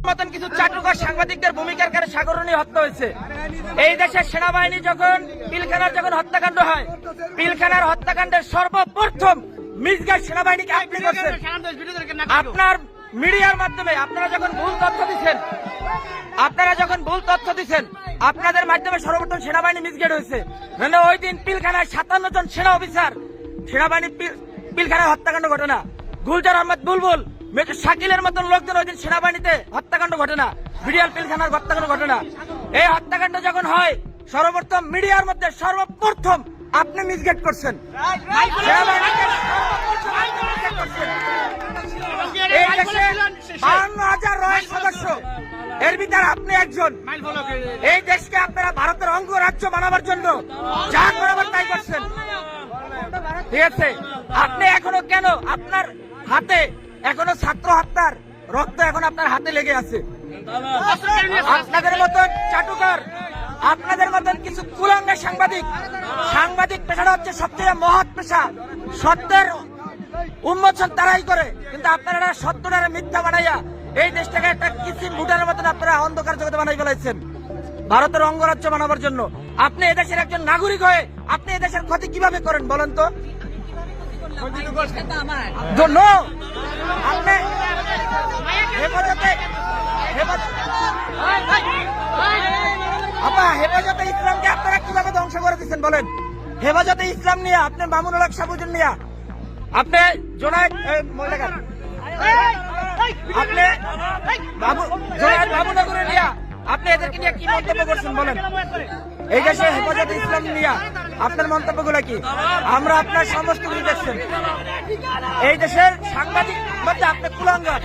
মতন কিছু চাটুকার সাংবাদিকদের ভূমিকার কারণে সাগরণী হত্যা হয়েছে। এই দেশের সেনাবাহিনী যখন পিলখানার যখন হত্যাকাণ্ড হয় পিলখানার হত্যাকাণ্ডের সর্বপ্রথম সেনাবাহিনীকে আপনি করছেন আপনার মিডিয়ার মাধ্যমে আপনারা যখন ভুল তথ্য দিচ্ছেন আপনারা যখন ভুল তথ্য দিচ্ছেন আপনাদের মাধ্যমে সর্বপ্রথম সেনাবাহিনী মিসগেট হয়েছে। নাহলে ওই দিন পিলখানায় সাতান্ন জন সেনা অফিসার সেনাবাহিনী পিল- পিলখানায় হত্যাকাণ্ড ঘটনা। গুলজার আহমদ বুলবুল মেজর শাকিলের মতন লোকজন ওই দিন সেনাবাহিনীতে হত্যাকাণ্ড ঘটনা বিডিআর পিলখানার হত্যাকাণ্ড ঘটনা। এই হত্যাকাণ্ড যখন হয়, সর্বপ্রথম মিডিয়ার মধ্যে সর্বপ্রথম আপনি মিসগেট করছেন। এর ভিতরে আপনি একজন। এই দেশকে আপনারা ভারতের অঙ্গরাজ্য বানাবার জন্য যা করাবার তাই করছেন। ঠিক আছে? আপনি এখনও কেন আপনার হাতে এখনও ছাত্র হত্যার রক্ত এখন আপনার হাতে লেগে আছে? আপনাদের মতন চাটুকার আপনাদের মতন কিছু কুলাঙ্গা সাংবাদিক সাংবাদিক পেশাটা হচ্ছে সবচেয়ে মহৎ পেশা। সত্যের উন্মোচন তারাই করে। কিন্তু আপনারা সত্যটারে মিথ্যা বানাইয়া এই দেশটাকে একটা কিসিম ভুটানের মতন আপনারা অন্ধকার জগতে বানাই ফেলাইছেন ভারতের অঙ্গরাজ্য বানাবার জন্য। আপনি এদেশের একজন নাগরিক হয়ে আপনি এদেশের ক্ষতি কীভাবে করেন বলেন তো? আপনি হেফাজতে ইসলামকে আপনারা কীভাবে ধ্বংস করে দিচ্ছেন বলেন? হেফাজতে ইসলাম নিয়ে, আপনি মামুনুল হক সাবুদ্দিন নিয়ে। আপনি জোনায়েদ। আপনি নিয়ে, আপনি এদেরকে বলেন? এই দেশে হেফাজতে ইসলাম নিয়ে, আপনার মন্তব্যগুলো কি? আমরা আপনার সমস্ত কিছু দেখছেন। এই দেশের সাংবাদিক মধ্যে আপনি কুলাঙ্গার।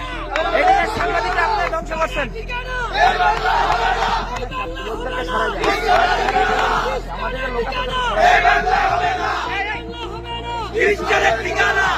এই দেশের সাংবাদিকরা আপনি ধ্বংস করছেন। ঠিকানা